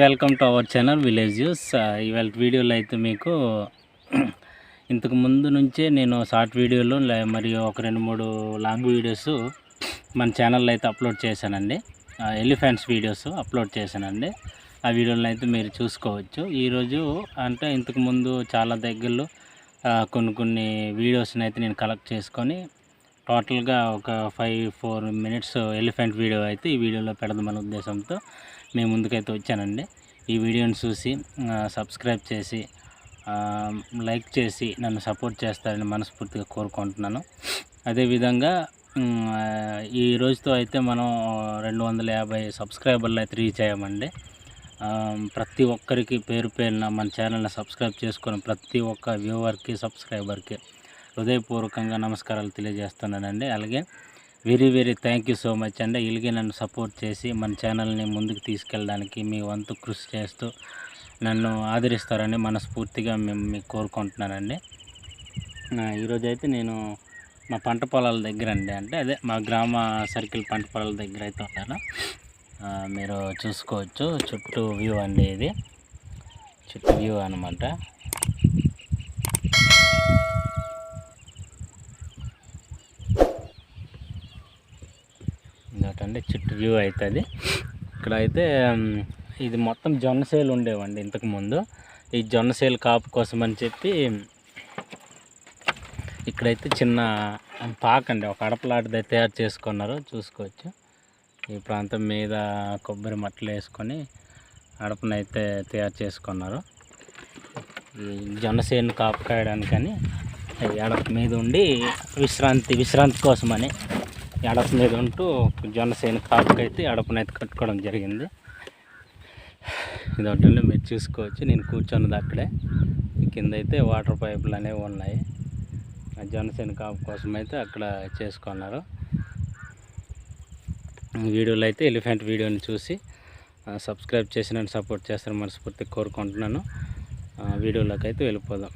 Welcome to our channel village news ఇవాళ వీడియోలో అయితే మీకు ఇంతకు ముందు నుంచే నేను షార్ట్ వీడియోలు లే- మరియు ఒక రెండు మూడు లాంగ్ వీడియోస్ మన ఛానల్లో అయితే అప్లోడ్ చేశానండి. ఎలిఫెంట్స్ వీడియోస్ అప్లోడ్ చేశానండి. ఆ వీడియోలను అయితే మీరు చూసుకోవచ్చు. ఈరోజు అంటే ఇంతకు ముందు చాలా దగ్గరలో కొన్ని కొన్ని వీడియోస్ని అయితే నేను కలెక్ట్ చేసుకొని టోటల్గా ఒక five four minutes elephant video అయితే ఈ వీడియోలో పెడదామనే ఉద్దేశంతో మేము ముందుకైతే వచ్చానండి. ఈ వీడియోని చూసి సబ్స్క్రైబ్ చేసి లైక్ చేసి నన్ను సపోర్ట్ చేస్తారని మనస్ఫూర్తిగా కోరుకుంటున్నాను. అదేవిధంగా ఈ రోజుతో అయితే మనం రెండు వందల యాభై సబ్స్క్రైబర్లు అయితే రీచ్ అయ్యామండి. ప్రతి ఒక్కరికి పేరు పేరున మన ఛానల్ని సబ్స్క్రైబ్ చేసుకుని ప్రతి ఒక్క వ్యూవర్కి సబ్స్క్రైబర్కి హృదయపూర్వకంగా నమస్కారాలు తెలియజేస్తున్నానండి. అలాగే very very thank you so much అండి ఇలాగే నన్ను సపోర్ట్ చేసి మన ఛానల్ని ముందుకు తీసుకెళ్ళడానికి మీ వంతు కృషి చేస్తూ నన్ను ఆదరిస్తారని మనస్ఫూర్తిగా మేము మీకు కోరుకుంటున్నానండి. ఈరోజైతే ఈరోజు అయితే నేను మా పంట పొలాల దగ్గర అండి. అంటే అదే మా గ్రామ సర్కిల్ పంట పొలాల దగ్గర అయితే ఉన్నాను. మీరు చూసుకోవచ్చు. చుట్టూ వ్యూ అండి ఇది. చుట్టూ వ్యూ అనమాట అంటే చుట్టూ వ్యూ అవుతుంది. ఇక్కడ అయితే ఇది మొత్తం జొన్న సేలు ఉండేవండి ఇంతకు ముందు ఈ జొన్న సేలు కాపు కోసం అని చెప్పి ఇక్కడైతే చిన్న పాక అండి ఒక అడపలాంటిది తయారు చేసుకున్నారు. చూసుకోవచ్చు. ఈ ప్రాంతం మీద కొబ్బరి మట్టలు వేసుకొని అడపనైతే తయారు చేసుకున్నారు. ఈ జొన్న సేను కాపు కాయడానికని అడప మీద ఉండి విశ్రాంతి విశ్రాంతి కోసమని ఎడప మీద ఉంటూ జొన్నసేను కాపుకైతే ఎడపనైతే కట్టుకోవడం జరిగింది. ఇది ఒకటి మీరు చూసుకోవచ్చు. నేను కూర్చున్నది అక్కడే. కింద అయితే వాటర్ పైపులు అనేవి ఉన్నాయి. ఆ జనసేన కాపు కోసం అయితే అక్కడ చేసుకున్నారు. వీడియోలో అయితే ఎలిఫెంట్ వీడియోని చూసి సబ్స్క్రైబ్ చేసి నన్ను సపోర్ట్ చేస్తారని మనస్ఫూర్తిగా కోరుకుంటున్నాను. వీడియోలోకి అయితే వెళ్ళిపోదాం.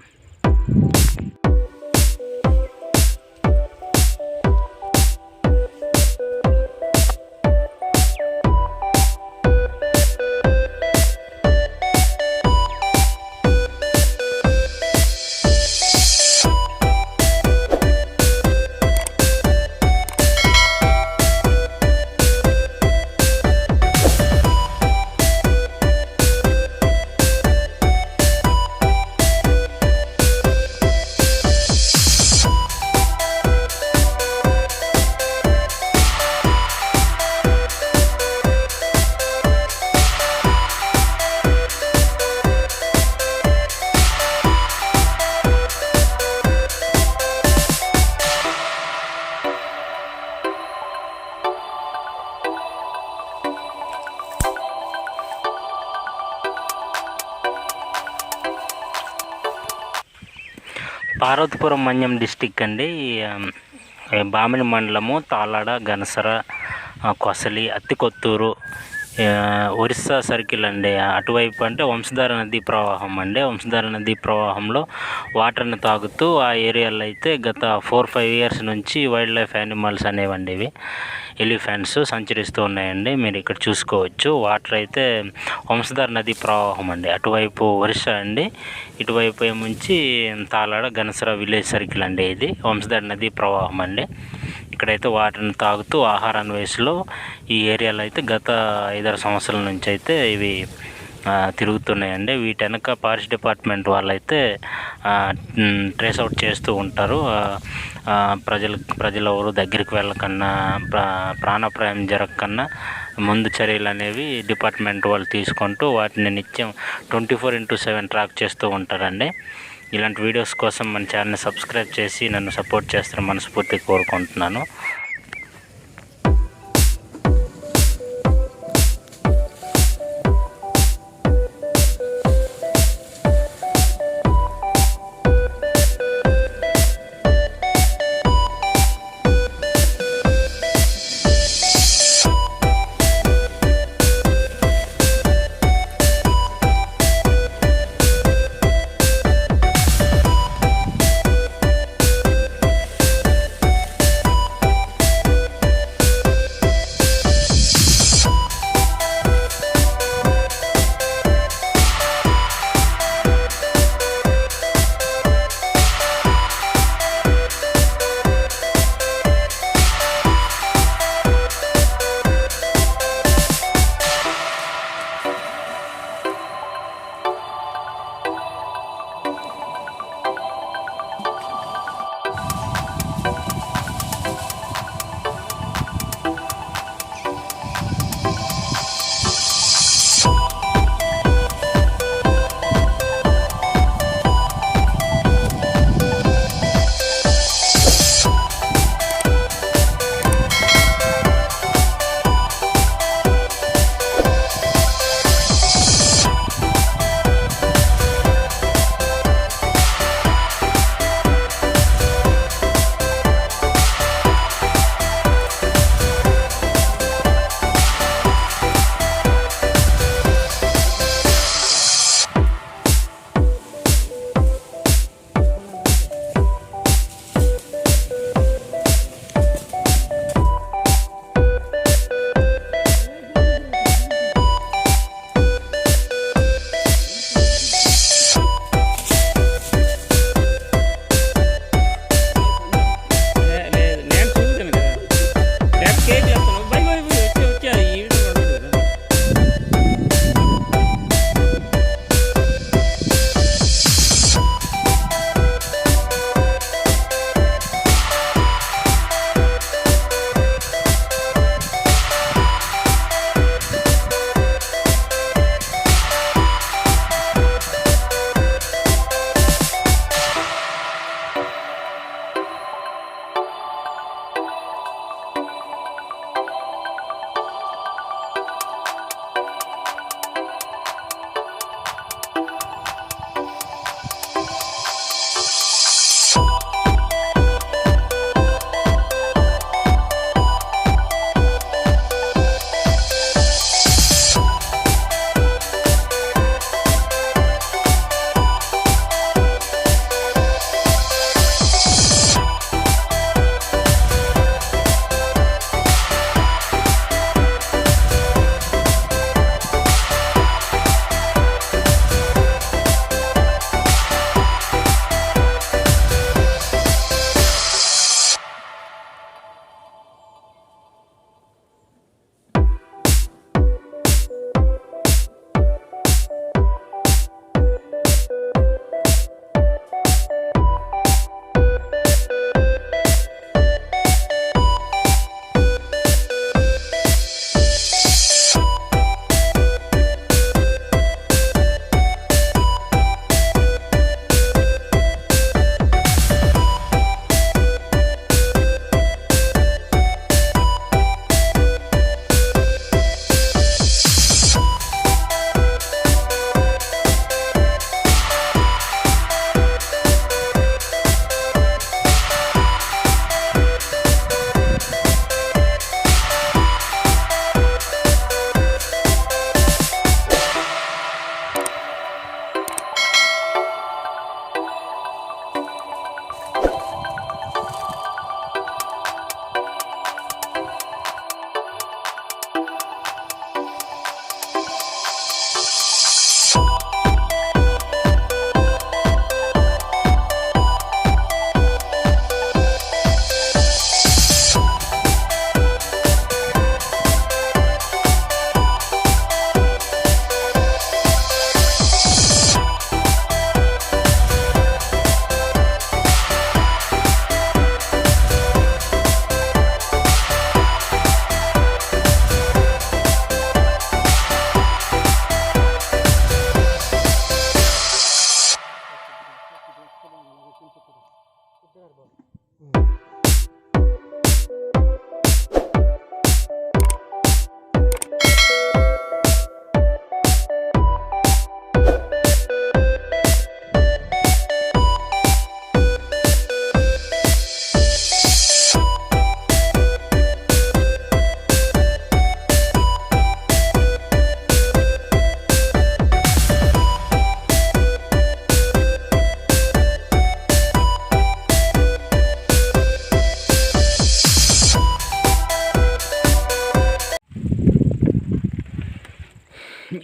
పార్వతీపురం మన్యం డిస్టిక్ అండి. బామిని మండలము తాలాడ గనసర కొసలి అత్తికొత్తూరు ఒరిస్సా సర్కిల్ అండి. అటువైపు అంటే వంశధార నదీ ప్రవాహం అండి. వంశధార నదీ ప్రవాహంలో వాటర్ని తాగుతూ ఆ ఏరియాలో అయితే గత ఫోర్ ఫైవ్ ఇయర్స్ నుంచి వైల్డ్ లైఫ్ యానిమల్స్ అనేవండి ఇవి. ఎలిఫెంట్స్ సంచరిస్తూ ఉన్నాయండి. మీరు ఇక్కడ చూసుకోవచ్చు. వాటర్ అయితే వంశధార నదీ ప్రవాహం అండి. అటువైపు ఒరిస్సా అండి. ఇటువైపు ఏముంచి తాలాడ గనసర విలేజ్ సర్కిల్ అండి ఇది. వంశధార నదీ ప్రవాహం అండి. ఇక్కడైతే వాటిని తాగుతూ ఆహారాన్ని వయసులో ఈ ఏరియాలో అయితే గత ఐదారు సంవత్సరాల నుంచి అయితే ఇవి తిరుగుతున్నాయండి. వీటి వెనక ఫారెస్ట్ డిపార్ట్మెంట్ వాళ్ళైతే ట్రేస్ అవుట్ చేస్తూ ఉంటారు. ప్రజలు ప్రజలు ఎవరు దగ్గరికి వెళ్ళకన్నా ప్రా జరగకన్నా ముందు చర్యలు అనేవి డిపార్ట్మెంట్ వాళ్ళు తీసుకుంటూ వాటిని నిత్యం twenty four into seven track చేస్తూ ఉంటారండి. ఇలాంటి వీడియోస్ కోసం మన ఛానల్ని సబ్స్క్రైబ్ చేసి నన్ను సపోర్ట్ చేస్తారని మనస్ఫూర్తిగా కోరుకుంటున్నాను.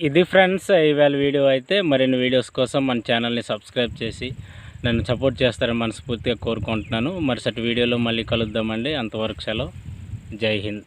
ఇది ఫ్రెండ్స్ ఇవాళ వీడియో అయితే మరిన్ని వీడియోస్ కోసం మన ఛానల్ని సబ్స్క్రైబ్ చేసి నన్ను సపోర్ట్ చేస్తారని మనస్ఫూర్తిగా కోరుకుంటున్నాను. మరుసటి వీడియోలో మళ్ళీ కలుద్దామండి. అంతవరకు సెలవు. జై హింద్.